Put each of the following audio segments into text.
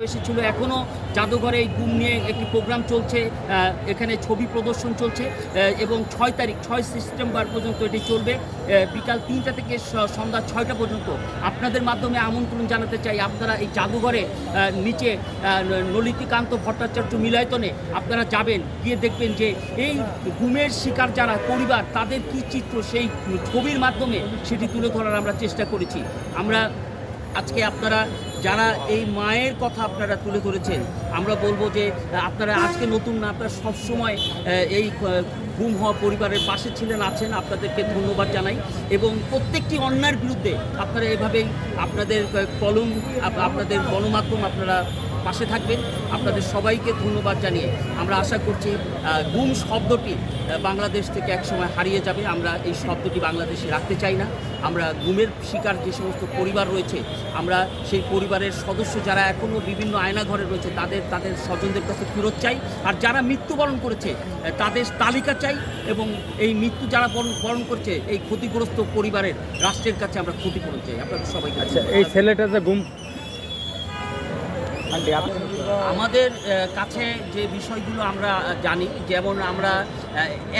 এসেছিল। এখনও জাদুঘরে এই গুম নিয়ে একটি প্রোগ্রাম চলছে এখানে ছবি প্রদর্শন চলছে এবং ছয় তারিখ ছয় সেপ্টেম্বর পর্যন্ত এটি চলবে বিকাল তিনটা থেকে সন্ধ্যা ছয়টা পর্যন্ত। আপনাদের মাধ্যমে আমন্ত্রণ জানাতে চাই আপনারা এই জাদুঘরে নিচে আহ, ন- নলিনীকান্ত ভট্টাচার্য মিলায়তনে আপনারা যাবেন গিয়ে দেখবেন যে এই গুমের শিকার যারা পরিবার তাদের কি চিত্র সেই ছবির মাধ্যমে সেটি তুলে ধরার আমরা চেষ্টা করেছি। আমরা আজকে আপনারা যারা এই মায়ের কথা আপনারা তুলে ধরেছেন, আমরা বলব যে, আপনারা আজকে নতুন না, আপনারা সবসময় এই গুম হওয়া পরিবারের পাশে ছিলেন, আছেন, আপনাদেরকে ধন্যবাদ জানাই। এবং প্রত্যেকটি অন্যায়ের বিরুদ্ধে আপনারা এভাবেই আপনাদের কলম আপনাদের গণমাধ্যম আপনারা পাশে থাকবেন। আপনাদের সবাইকে ধন্যবাদ জানিয়ে আমরা আশা করছি গুম শব্দটি বাংলাদেশ থেকে একসময় হারিয়ে যাবে। আমরা এই শব্দটি বাংলাদেশে রাখতে চাই না। আমরা গুমের শিকার যে সমস্ত পরিবার রয়েছে আমরা সেই পরিবারের সদস্য যারা এখনও বিভিন্ন আয়নাঘরে রয়েছে তাদের তাদের স্বজনদের কাছে ফেরত চাই। আর যারা মৃত্যুবরণ করেছে তাদের তালিকা চাই এবং এই মৃত্যু যারা বরণ বরণ করছে এই ক্ষতিগ্রস্ত পরিবারের রাষ্ট্রের কাছে আমরা ক্ষতিপূরণ চাই। আপনাদের সবাইকে আচ্ছা এই ছেলেটা যে গুম আমাদের কাছে যে বিষয়গুলো আমরা জানি, যেমন আমরা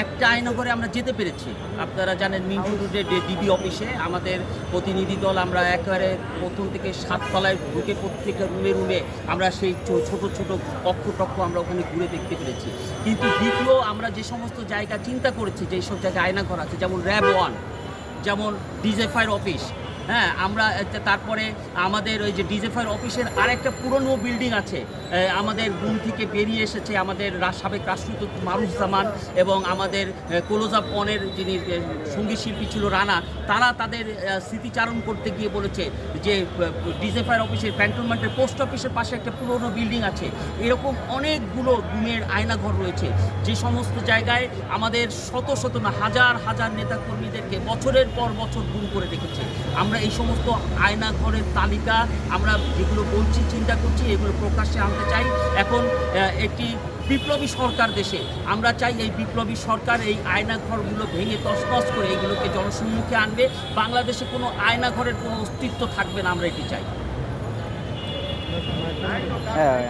একটা আয়নগরে আমরা যেতে পেরেছি। আপনারা জানেন মিন্টু রোডের ডিবি অফিসে আমাদের প্রতিনিধি দল আমরা একেবারে প্রথম থেকে সাততলায় ঢুকে প্রত্যেকটা রুমে রুমে আমরা সেই ছোট ছোট কক্ষ টক্ষ আমরা ওখানে ঘুরে দেখতে পেরেছি। কিন্তু দ্বিতীয় আমরা যে সমস্ত জায়গা চিন্তা করেছি যেই সব জায়গায় আয়নাঘর আছে, যেমন র্যাব ওয়ান যেমন ডিজেফাইয়ের অফিস হ্যাঁ আমরা তারপরে আমাদের ওই যে ডিজেফাইয়ের অফিসের আরেকটা পুরনো বিল্ডিং আছে আমাদের গুম থেকে বেরিয়ে এসেছে আমাদের সাবেক রাষ্ট্রদূত মারুফ জামান এবং আমাদের কোলোজাপ পনেরো যিনি সংগীত শিল্পী ছিল রানা, তারা তাদের স্মৃতিচারণ করতে গিয়ে বলেছে যে ডিজেফাইয়ের অফিসের ক্যান্টনমেন্টের পোস্ট অফিসের পাশে একটা পুরনো বিল্ডিং আছে। এরকম অনেকগুলো গুমের আয়নাঘর রয়েছে। যে সমস্ত জায়গায় আমাদের শত শত না, হাজার হাজার নেতাকর্মীদেরকে বছরের পর বছর গুম করে রেখেছে আমরা এই সমস্ত আয়নাঘরের তালিকা আমরা যেগুলো বলছি, চিন্তা করছি, এগুলো প্রকাশ্যে আনতে চাই। এখন একটি বিপ্লবী সরকার দেশে আমরা চাই এই বিপ্লবী সরকার এই আয়নাঘরগুলো ভেঙে তছনছ করে এগুলোকে জনসম্মুখে আনবে। বাংলাদেশে কোনো আয়নাঘরের কোনো অস্তিত্ব থাকবে না, আমরা এটি চাই। হ্যাঁ